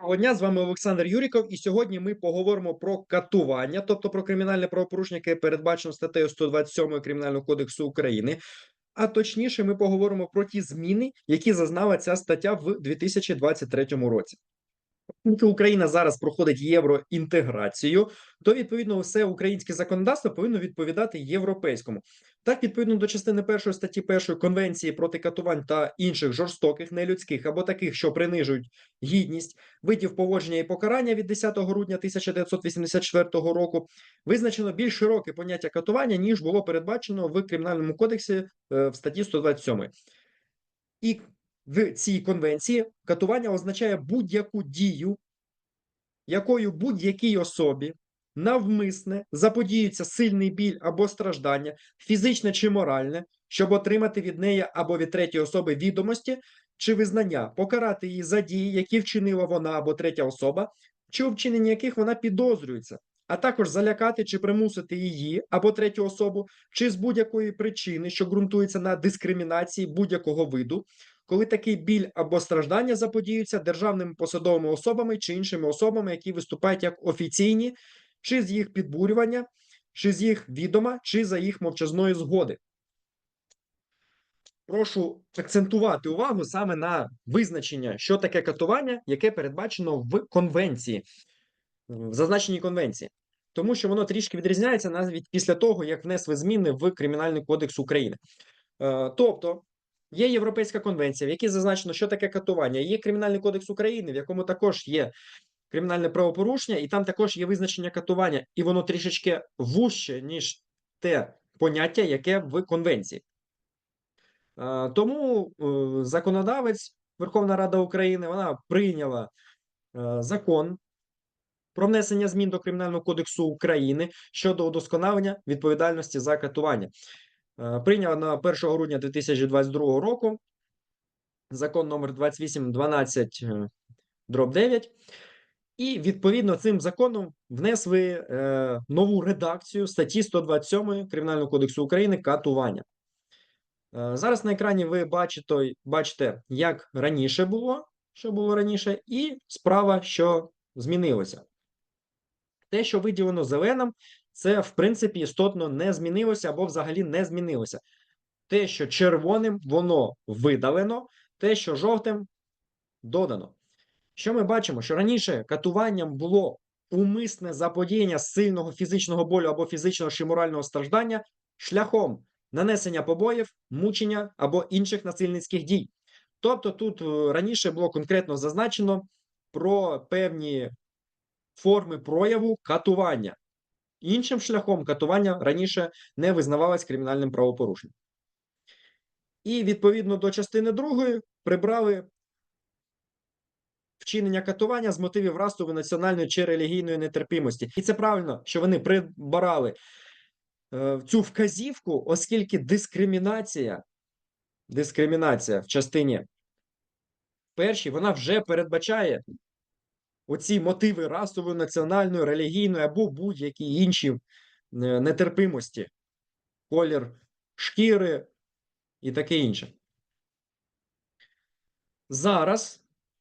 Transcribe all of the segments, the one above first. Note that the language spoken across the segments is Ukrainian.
Доброго дня, з вами Олександр Юріков, і сьогодні ми поговоримо про катування, тобто про кримінальне правопорушення, яке передбачено статтею 127 Кримінального кодексу України. А точніше, ми поговоримо про ті зміни, які зазнала ця стаття в 2023 році. Оскільки Україна зараз проходить євроінтеграцію, то відповідно все українське законодавство повинно відповідати європейському. Так, відповідно до частини першої статті першої конвенції проти катувань та інших жорстоких, нелюдських або таких, що принижують гідність видів поводження і покарання від 10 грудня 1984 року, визначено більш широке поняття катування ніж було передбачено в кримінальному кодексі е, в статті 127. І в цій конвенції катування означає будь-яку дію, якою будь-якій особі навмисне заподіюється сильний біль або страждання, фізичне чи моральне, щоб отримати від неї або від третьої особи відомості чи визнання, покарати її за дії, які вчинила вона або третя особа, чи у вчиненні яких вона підозрюється, а також залякати чи примусити її або третю особу, чи з будь-якої причини, що ґрунтується на дискримінації будь-якого виду, коли такий біль або страждання заподіються державними посадовими особами чи іншими особами, які виступають як офіційні, чи з їх підбурювання, чи з їх відома, чи за їх мовчазної згоди. Прошу акцентувати увагу саме на визначення, що таке катування, яке передбачено в конвенції, в зазначеній конвенції, тому що воно трішки відрізняється навіть після того, як внесли зміни в Кримінальний кодекс України. Е, Тобто є Європейська конвенція, в якій зазначено, що таке катування, є Кримінальний кодекс України, в якому також є кримінальне правопорушення, і там також є визначення катування, і воно трішечки вужче, ніж те поняття, яке в конвенції. Тому е, законодавець Верховна Рада України вона прийняла е, закон про внесення змін до Кримінального кодексу України щодо удосконалення відповідальності за катування. Е, Прийняла на 1 грудня 2022 року закон номер 2812 е, дроб 9. І відповідно цим законом внесли е, нову редакцію статті 127 Кримінального кодексу України катування. Е, Зараз на екрані ви бачите, бачите, як раніше було, що було раніше, і справа, що змінилося. Те, що виділено зеленим, це в принципі істотно не змінилося або взагалі не змінилося. Те, що червоним, воно видалено, те, що жовтим додано. Що ми бачимо? Що раніше катуванням було умисне заподіяння сильного фізичного болю або фізичного чи морального страждання шляхом нанесення побоїв, мучення або інших насильницьких дій. Тобто тут е, раніше було конкретно зазначено про певні форми прояву катування. Іншим шляхом катування раніше не визнавалось кримінальним правопорушенням. І відповідно до частини другої прибрали вчинення катування з мотивів расової, національної чи релігійної нетерпимості. І це правильно, що вони прибрали е, цю вказівку, оскільки дискримінація, дискримінація в частині першій, вона вже передбачає оці мотиви расової, національної, релігійної або будь-які інші е, нетерпимості, колір шкіри і таке інше. Зараз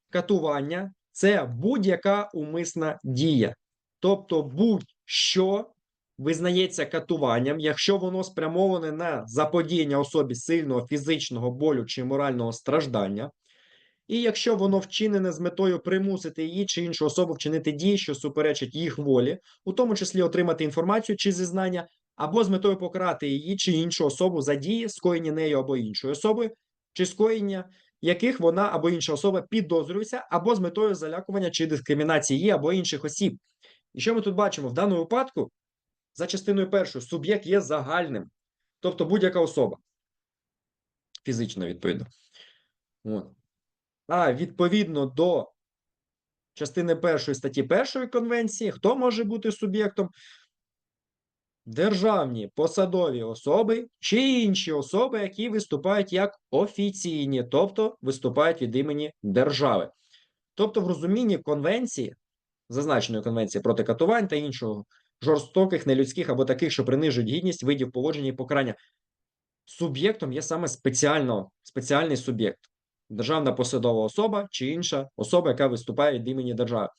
катування це будь-яка умисна дія. Тобто, будь-що визнається катуванням, якщо воно спрямоване на заподіяння особі сильного фізичного болю чи морального страждання, і якщо воно вчинене з метою примусити її чи іншу особу вчинити дії, що суперечать їх волі, у тому числі отримати інформацію чи зізнання, або з метою покарати її чи іншу особу за дії, скоєні нею або іншою особою, чи скоєння яких вона або інша особа підозрюється, або з метою залякування чи дискримінації її або інших осіб. І що ми тут бачимо? В даному випадку, за частиною першою, суб'єкт є загальним, тобто будь-яка особа. Фізично, відповідно. От. А відповідно до частини першої статті першої конвенції, хто може бути суб'єктом? Державні посадові особи чи інші особи, які виступають як офіційні, тобто виступають від імені держави. Тобто, в розумінні конвенції, зазначеної конвенції проти катувань та іншого жорстоких, нелюдських або таких, що принижують гідність видів поводження і покарання, суб'єктом є саме спеціально, спеціальний суб'єкт. Державна посадова особа чи інша особа, яка виступає від імені держави.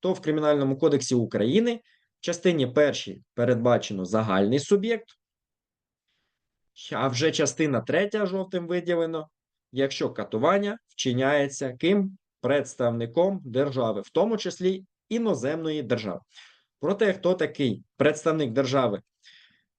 То в Кримінальному кодексі України в частині першій передбачено загальний суб'єкт, а вже частина третя жовтим виділено, якщо катування вчиняється ким представником держави, в тому числі іноземної держави. Проте, хто такий представник держави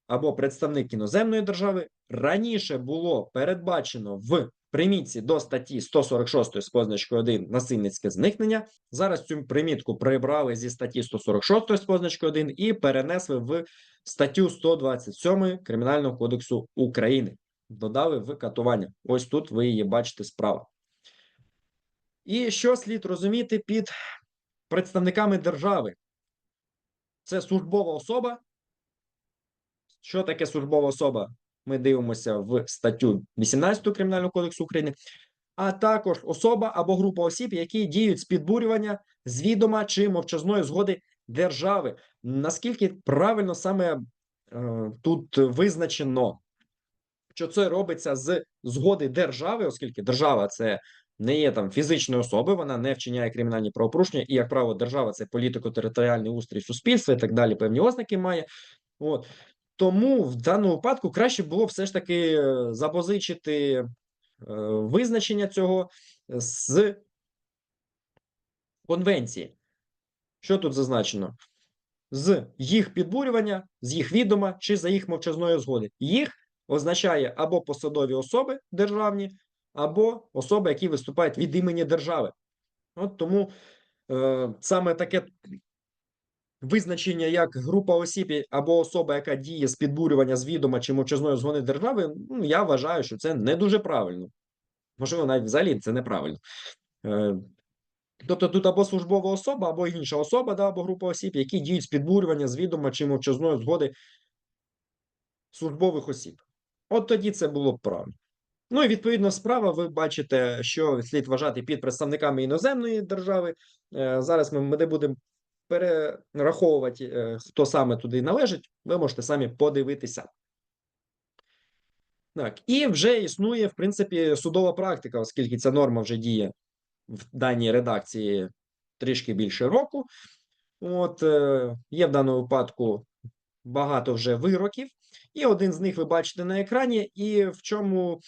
або представник іноземної держави, раніше було передбачено в примітці до статті 146 з позначкою 1 насильницьке зникнення. Зараз цю примітку прибрали зі статті 146 з позначкою 1 і перенесли в статтю 127 Кримінального кодексу України. Додали в катування. Ось тут ви її бачите справа. І що слід розуміти під представниками держави? Це службова особа. Що таке службова особа? Ми дивимося в статтю 18 Кримінального кодексу України, а також особа або група осіб, які діють з підбурювання з відома чи мовчазної згоди держави. Наскільки правильно саме е, тут визначено, що це робиться з згоди держави, оскільки держава це не є там фізичною особою, вона не вчиняє кримінальні правопорушення, і, як правило, держава це політико-територіальний устрій суспільства і так далі, певні ознаки має. От. Тому в даному випадку краще було все ж таки е, запозичити е, визначення цього з конвенції. Що тут зазначено? З їх підбурювання, з їх відома чи за їх мовчазної згоди. Їх означає або посадові особи державні, або особи, які виступають від імені держави. От тому е, саме таке визначення як група осіб або особа, яка діє з підбурювання з відома чи мовчазної згоди держави, ну, я вважаю, що це не дуже правильно. Можливо, навіть взагалі це неправильно. Е, Тобто тут або службова особа, або інша особа, да, або група осіб, які діють з підбурювання з відома чи мовчазної згоди службових осіб. От тоді це було б правильно. Ну і відповідно справа, ви бачите, що слід вважати під представниками іноземної держави. Е, Зараз ми не будемо перераховувати, е, хто саме туди належить. Ви можете самі подивитися. Так, і вже існує, в принципі, судова практика, оскільки ця норма вже діє в даній редакції трішки більше року. От е, є в даному випадку багато вже вироків, і один з них ви бачите на екрані. І в чому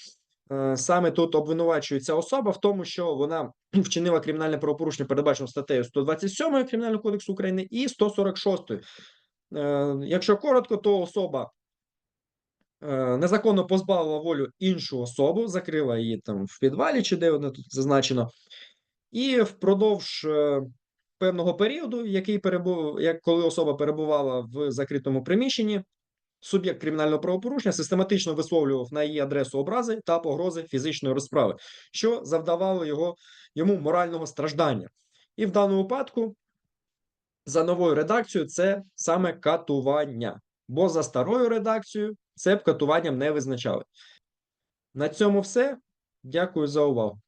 е, саме тут обвинувачується особа, в тому, що вона вчинила кримінальне правопорушення, передбачено статтею 127 Кримінального кодексу України і 146. Е, якщо коротко, то особа е, незаконно позбавила волю іншу особу, закрила її там в підвалі, чи де вона тут зазначено, і впродовж е, певного періоду, який перебув, як коли особа перебувала в закритому приміщенні, суб'єкт кримінального правопорушення систематично висловлював на її адресу образи та погрози фізичної розправи, що завдавало його йому морального страждання. І в даному випадку, за новою редакцією, це саме катування. Бо за старою редакцією це б катуванням не визначали. На цьому все. Дякую за увагу.